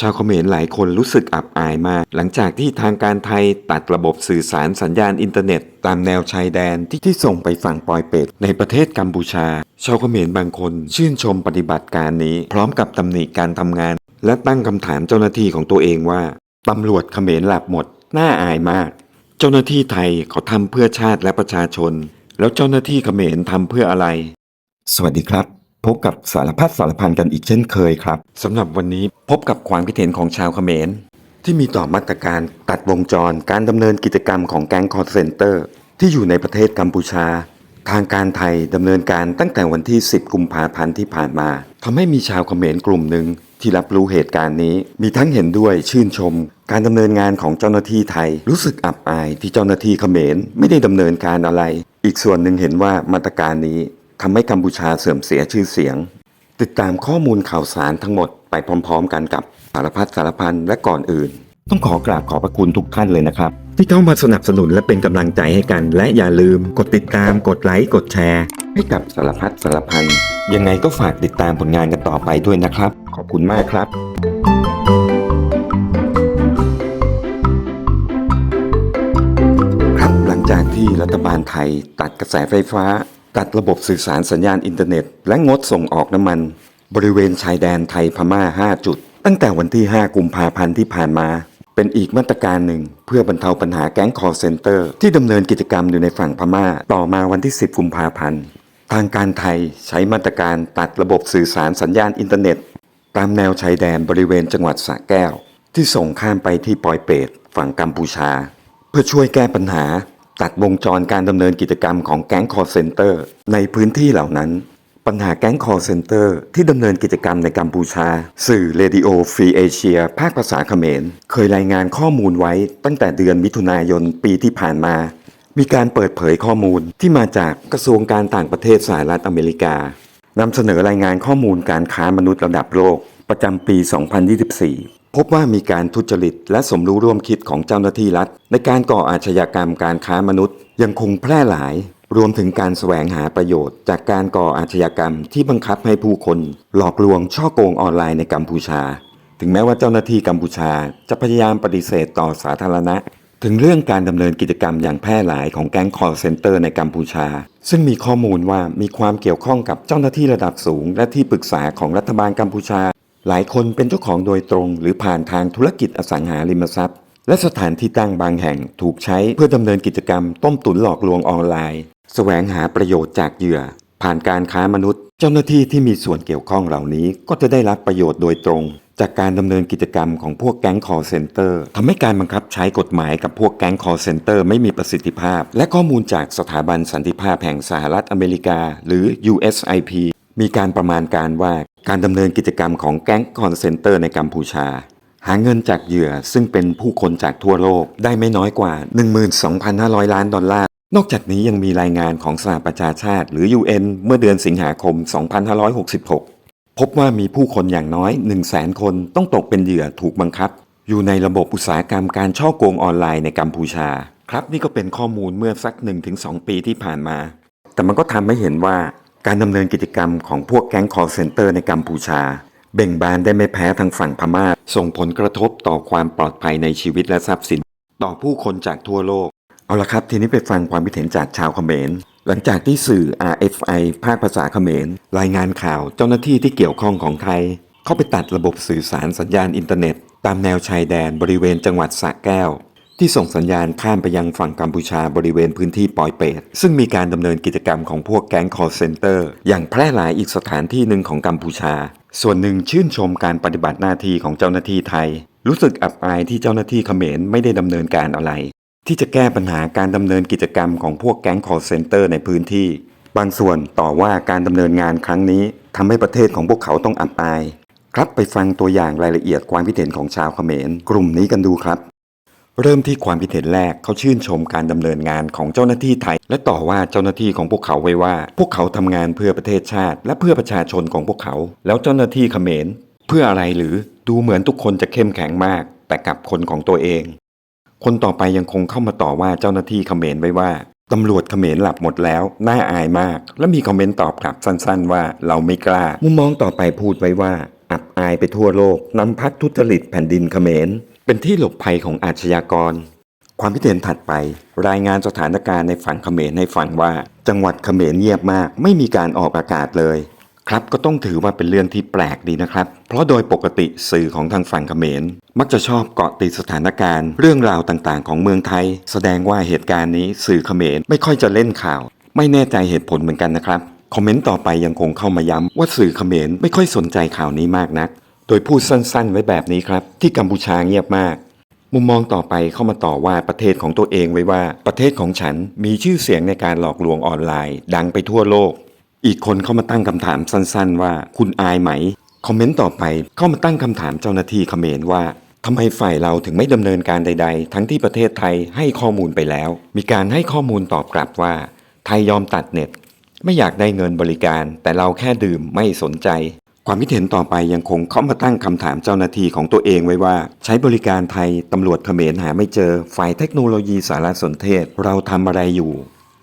ชาวเขมรหลายคนรู้สึกอับอายมาก หลังจากที่ทางการไทยตัดระบบสื่อสารสัญญาณอินเทอร์เน็ต ตามแนวชายแดนที่ที่ส่งไปฝั่งปอยเป็ดในประเทศกัมพูชา ชาวเขมรบางคนชื่นชมปฏิบัติการนี้ พร้อมกับตำหนิการทำงาน และตั้งคำถามเจ้าหน้าที่ของตัวเองว่าตำรวจเขมรหลับหมด น่าอายมาก เจ้าหน้าที่ไทยเขาทำเพื่อชาติและประชาชน แล้วเจ้าหน้าที่เขมรทำเพื่ออะไร สวัสดีครับ พบกับสารพัดสารพันกันอีกเช่นเคยครับสำหรับวันนี้พบกับความคิดเห็นของชาวเขมร ที่มีต่อมาตรการตัดวงจรการดำเนินกิจกรรมของแก๊งคอร์เซนเตอร์ ที่อยู่ในประเทศกัมพูชา ทางการไทยดำเนินการตั้งแต่วันที่ 10 กุมภาพันธ์ที่ผ่านมาทำให้มีชาวเขมรกลุ่มหนึ่งที่รับรู้เหตุการณ์นี้ มีทั้งเห็นด้วยชื่นชม การดำเนินงานของเจ้าหน้าที่ไทย รู้สึกอับอายที่เจ้าหน้าที่เขมรไม่ได้ดำเนินการอะไร อีกส่วนหนึ่งเห็นว่ามาตรการนี้ ทำให้กัมพูชาเสื่อมเสียชื่อเสียง ติดตามข้อมูลข่าวสารทั้งหมดไปพร้อม ๆ กันกับสารพัดสารพันและก่อนอื่น ต้องขอกราบขอบพระคุณทุกท่านเลยนะครับ ที่เข้ามาสนับสนุนและเป็นกำลังใจให้กัน และอย่าลืมกดติดตามกดไลค์กดแชร์ ให้กับสารพัดสารพันยังไงก็ฝากติดตามผลงานกันต่อไปด้วยนะครับ ขอบคุณมากครับครับหลังจากที่รัฐบาลไทยตัดกระแสไฟฟ้า ตัดระบบสื่อสารสัญญาณอินเทอร์เน็ต และงดส่งออกน้ำมัน บริเวณชายแดนไทยพม่า 5 จุด ตั้งแต่วันที่ 5 กุมภาพันธ์ที่ผ่านมา เป็นอีกมาตรการหนึ่ง เพื่อบรรเทาปัญหาแก๊งคอร์เซนเตอร์ ที่ดำเนินกิจกรรมอยู่ในฝั่งพม่า ต่อมาวันที่ 10 กุมภาพันธ์ทางการไทยใช้มาตรการตัดระบบสื่อสารสัญญาณอินเทอร์เน็ต ตามแนวชายแดนบริเวณจังหวัดสระแก้ว ที่ส่งข้ามไปที่ปอยเปตฝั่งกัมพูชา เพื่อช่วยแก้ปัญหา ตัดวงจรการดำเนินกิจกรรมของแก๊งคอร์เซนเตอร์ในพื้นที่เหล่านั้น ปัญหาแก๊งคอร์เซนเตอร์ที่ดำเนินกิจกรรมในกัมพูชา สื่อเรดิโอฟรีเอเชีย ภาคภาษาเขมร เคยรายงานข้อมูลไว้ตั้งแต่เดือนมิถุนายนปีที่ผ่านมา มีการเปิดเผยข้อมูลที่มาจากกระทรวงการต่างประเทศสหรัฐอเมริกานำเสนอรายงานข้อมูลการค้ามนุษย์ระดับโลกประจำปี 2024 พบว่ามีการทุจริต และสมรู้ร่วมคิดของเจ้าหน้าที่รัฐ ในการก่ออาชญากรรมการค้ามนุษย์ ยังคงแพร่หลาย รวมถึงการแสวงหาประโยชน์ จากการก่ออาชญากรรมที่บังคับให้ผู้คน หลอกลวงช่อโกงออนไลน์ในกัมพูชา ถึงแม้ว่าเจ้าหน้าที่กัมพูชาจะพยายามปฏิเสธต่อสาธารณะ ถึงเรื่องการดำเนินกิจกรรมอย่างแพร่หลายของแก๊งคอร์เซนเตอร์ในกัมพูชา ซึ่งมีข้อมูลว่ามีความเกี่ยวข้องกับเจ้าหน้าที่ระดับสูง และที่ปรึกษาของรัฐบาลกัมพูชา หลายคนเป็นเจ้าของโดยตรง หรือผ่านทางธุรกิจอสังหาริมทรัพย์ และสถานที่ตั้งบางแห่งถูกใช้เพื่อดำเนินกิจกรรมต้มตุ๋นหลอกลวงออนไลน์แสวงหาประโยชน์จากเหยื่อ ผ่านการค้ามนุษย์ เจ้าหน้าที่ที่มีส่วนเกี่ยวข้องเหล่านี้ ก็จะได้รับประโยชน์โดยตรง จากการดำเนินกิจกรรมของพวกแก๊งคอร์เซนเตอร์ทำให้การบังคับใช้กฎหมายกับพวกแก๊งคอร์เซนเตอร์ไม่มีประสิทธิภาพ และข้อมูลจากสถาบันสันติภาพแห่งสหรัฐอเมริกา หรือ USIP มีการประมาณการว่าการดำเนินกิจกรรมของแก๊งคอร์เซนเตอร์ในกัมพูชา หาเงินจากเหยื่อซึ่งเป็นผู้คนจากทั่วโลกได้ไม่น้อยกว่า 12,500 ล้านดอลลาร์ นอกจากนี้ยังมีรายงานของสหประชาชาติหรือ UN เมื่อเดือนสิงหาคม 2566 พบว่ามีผู้คนอย่างน้อย 1 0 0 0 0แสนคนต้องตกเป็นเหยื่อถูกบังคับ อยู่ในระบบอุตสาหกรรมการช่อโกงออนไลน์ในกัมพูชา ครับนี่ก็เป็นข้อมูลเมื่อสัก 1-2 ปีที่ผ่านมา แต่มันก็ทำให้เห็นว่า การดำเนินกิจกรรมของพวกแก๊งคอร์เซนเตอร์ในกัมพูชา เบ่งบานได้ไม่แพ้ทางฝั่งพม่า ส่งผลกระทบต่อความปลอดภัยในชีวิตและทรัพย์สิน ต่อผู้คนจากทั่วโลก เอาละครับ ทีนี้ไปฟังความคิดเห็นจากชาวเขมร หลังจากที่สื่อ RFI ภาคภาษาเขมร รายงานข่าวเจ้าหน้าที่ที่เกี่ยวข้องของไทย เข้าไปตัดระบบสื่อสารสัญญาณอินเทอร์เน็ต ตามแนวชายแดนบริเวณจังหวัดสระแก้ว ที่ส่งสัญญาณข้ามไปยังฝั่งกัมพูชาบริเวณพื้นที่ปอยเปต ซึ่งมีการดำเนินกิจกรรมของพวกแก๊งคอร์เซนเตอร์ อย่างแพร่หลายอีกสถานที่หนึ่งของกัมพูชา ส่วนหนึ่งชื่นชมการปฏิบัติหน้าที่ของเจ้าหน้าที่ไทย รู้สึกอับอายที่เจ้าหน้าที่เขมรไม่ได้ดำเนินการอะไร ที่จะแก้ปัญหาการดำเนินกิจกรรมของพวกแก๊งคอร์เซนเตอร์ในพื้นที่ บางส่วนต่อว่าการดำเนินงานครั้งนี้ทำให้ประเทศของพวกเขาต้องอับอาย ครับไปฟังตัวอย่างรายละเอียดความคิดเห็นของชาวเขมร กลุ่มนี้กันดูครับ เริ่มที่ความคิดเห็นแรกเขาชื่นชมการดำเนินงานของเจ้าหน้าที่ไทย และต่อว่าเจ้าหน้าที่ของพวกเขาไว้ว่า พวกเขาทำงานเพื่อประเทศชาติ และเพื่อประชาชนของพวกเขา แล้วเจ้าหน้าที่เขมร เพื่ออะไรหรือดูเหมือนทุกคนจะเข้มแข็งมาก แต่กับคนของตัวเอง คนต่อไปยังคงเข้ามาต่อว่าเจ้าหน้าที่เขมรไว้ว่าตำรวจเขมรหลับหมดแล้ว น่าอายมาก และมีคอมเมนต์ตอบกลับสั้นๆ ว่าเราไม่กล้า มุมมองต่อไปพูดไว้ว่า อับอายไปทั่วโลกนำพักทุจริตแผ่นดินเขมร เป็นที่หลบภัยของอาชญากร ความคิดเห็นถัดไป รายงานสถานการณ์ในฝั่งเขมรให้ฟังว่า จังหวัดเขมรเงียบมาก ไม่มีการออกอากาศเลย ครับก็ต้องถือว่าเป็นเรื่องที่แปลกดีนะครับ เพราะโดยปกติสื่อของทางฝั่งเขมร มักจะชอบเกาะติดสถานการณ์ เรื่องราวต่างๆ ของเมืองไทย แสดงว่าเหตุการณ์นี้สื่อเขมรไม่ค่อยจะเล่นข่าว ไม่แน่ใจเหตุผลเหมือนกันนะครับคอมเมนต์ต่อไปยังคงเข้ามาย้ำว่าสื่อเขมรไม่ค่อยสนใจข่าวนี้มากนัก โดยพูดสั้นๆ ไว้แบบนี้ครับ ที่กัมพูชาเงียบมาก มุมมองต่อไปเข้ามาต่อว่าประเทศของตัวเองไว้ว่าประเทศของฉันมีชื่อเสียงในการหลอกลวงออนไลน์ ดังไปทั่วโลก อีกคนเข้ามาตั้งคำถามสั้นๆ ว่าคุณอายไหม คอมเมนต์ต่อไปเข้ามาตั้งคำถามเจ้าหน้าที่เขมรว่าทำไมฝ่ายเราถึงไม่ดำเนินการใด ๆ ทั้งที่ประเทศไทยให้ข้อมูลไปแล้ว มีการให้ข้อมูลตอบกลับว่า ไทยยอมตัดเน็ต ไม่อยากได้เงินบริการ แต่เราแค่ดื่มไม่สนใจ ความคิดเห็นต่อไปยังคงเข้ามาตั้งคำถามเจ้าหน้าที่ของตัวเองไว้ว่า ใช้บริการไทยตำรวจเขมรหาไม่เจอ ฝ่ายเทคโนโลยีสารสนเทศเราทำอะไรอยู่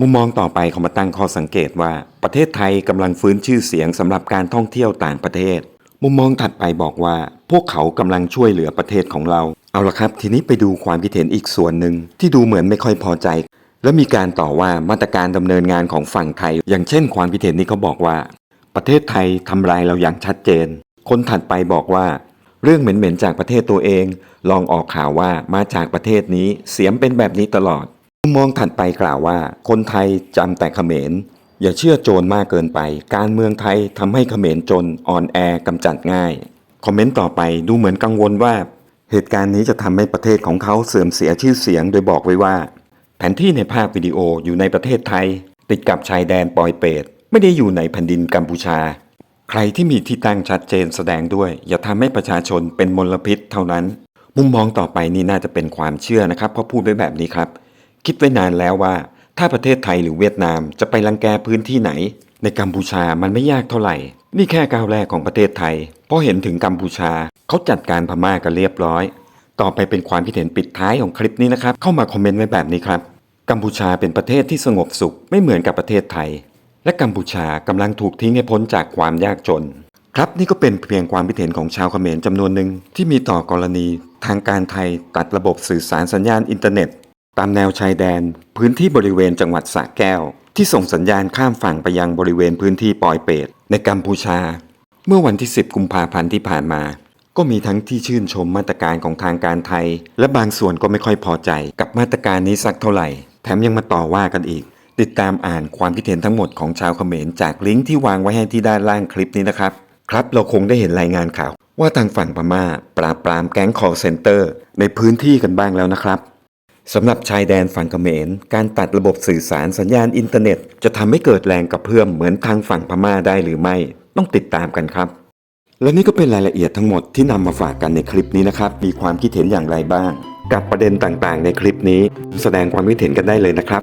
มุมมองต่อไปเขามาตั้งข้อสังเกตว่า ประเทศไทยกำลังฟื้นชื่อเสียงสำหรับการท่องเที่ยวต่างประเทศ มุมมองถัดไปบอกว่า พวกเขากำลังช่วยเหลือประเทศของเรา เอาละครับ ทีนี้ไปดูความคิดเห็นอีกส่วนหนึ่งที่ดูเหมือนไม่ค่อยพอใจและมีการต่อว่ามาตรการดำเนินงานของฝั่งไทย อย่างเช่นความคิดเห็นนี้เขาบอกว่า ประเทศไทยทำลายเราอย่างชัดเจน คนถัดไปบอกว่า เรื่องเหม็นๆจากประเทศตัวเอง ลองออกข่าวว่ามาจากประเทศนี้เสียงเป็นแบบนี้ตลอดมุมมองถัดไปกล่าวว่า คนไทยจำแต่เขมรอย่าเชื่อโจรมากเกินไป การเมืองไทยทำให้เขมรจนอ่อนแอกำจัดง่าย คอมเมนต์ต่อไปดูเหมือนกังวลว่า เหตุการณ์นี้จะทำให้ประเทศของเขาเสื่อมเสียชื่อเสียงโดยบอกไว้ว่า แผนที่ในภาพวิดีโออยู่ในประเทศไทย ติดกับชายแดนปอยเปต ไม่ได้อยู่ในแผ่นดินกัมพูชา ใครที่มีที่ตั้งชัดเจนแสดงด้วย อย่าทำให้ประชาชนเป็นมลพิษเท่านั้น มุมมองต่อไปนี่น่าจะเป็นความเชื่อนะครับเพราะพูดไว้แบบนี้ครับ คิดไว้นานแล้วว่า ถ้าประเทศไทยหรือเวียดนามจะไปรังแกพื้นที่ไหน ในกัมพูชามันไม่ยากเท่าไหร่ นี่แค่ก้าวแรกของประเทศไทยพราะเห็นถึงกัมพูชาเขาจัดการพม่ากันเรียบร้อย ต่อไปเป็นความคิดเห็นปิดท้ายของคลิปนี้นะครับเข้ามาคอมเมนต์ไว้แบบนี้ครับกัมพูชาเป็นประเทศที่สงบสุขไม่เหมือนกับประเทศไทย และกัมพูชากำลังถูกทิ้งให้พ้นจากความยากจน ครับนี่ก็เป็นเพียงความคิดเห็นของชาวเขมรจำนวนหนึ่งที่มีต่อกรณี ทางการไทยตัดระบบสื่อสารสัญญาณอินเทอร์เน็ต ตามแนวชายแดน พื้นที่บริเวณจังหวัดสระแก้ว ที่ส่งสัญญาณข้ามฝั่งไปยังบริเวณพื้นที่ปอยเปตในกัมพูชา เมื่อวันที่ 10 กุมภาพันธ์ที่ผ่านมา ก็มีทั้งที่ชื่นชมมาตรการของทางการไทย และบางส่วนก็ไม่ค่อยพอใจกับมาตรการนี้สักเท่าไหร่ แถมยังมาต่อว่ากันอีก ติดตามอ่านความคิดเห็นทั้งหมดของชาวเขมรจากลิงก์ที่วางไว้ให้ที่ด้านล่างคลิปนี้นะครับ ครับเราคงได้เห็นรายงานข่าว ว่าทางฝั่งพม่า ปราบปรามแก๊ง call center ในพื้นที่กันบ้างแล้วนะครับสำหรับชายแดนฝั่งเขมร การตัดระบบสื่อสารสัญญาณอินเทอร์เน็ต จะทำให้เกิดแรงกระเพื่อมเหมือนทางฝั่งพม่าได้หรือไม่ ต้องติดตามกันครับ และนี่ก็เป็นรายละเอียดทั้งหมดที่นำมาฝากกันในคลิปนี้นะครับ มีความคิดเห็นอย่างไรบ้าง กับประเด็นต่างๆ ในคลิปนี้ แสดงความคิดเห็นกันได้เลยนะครับ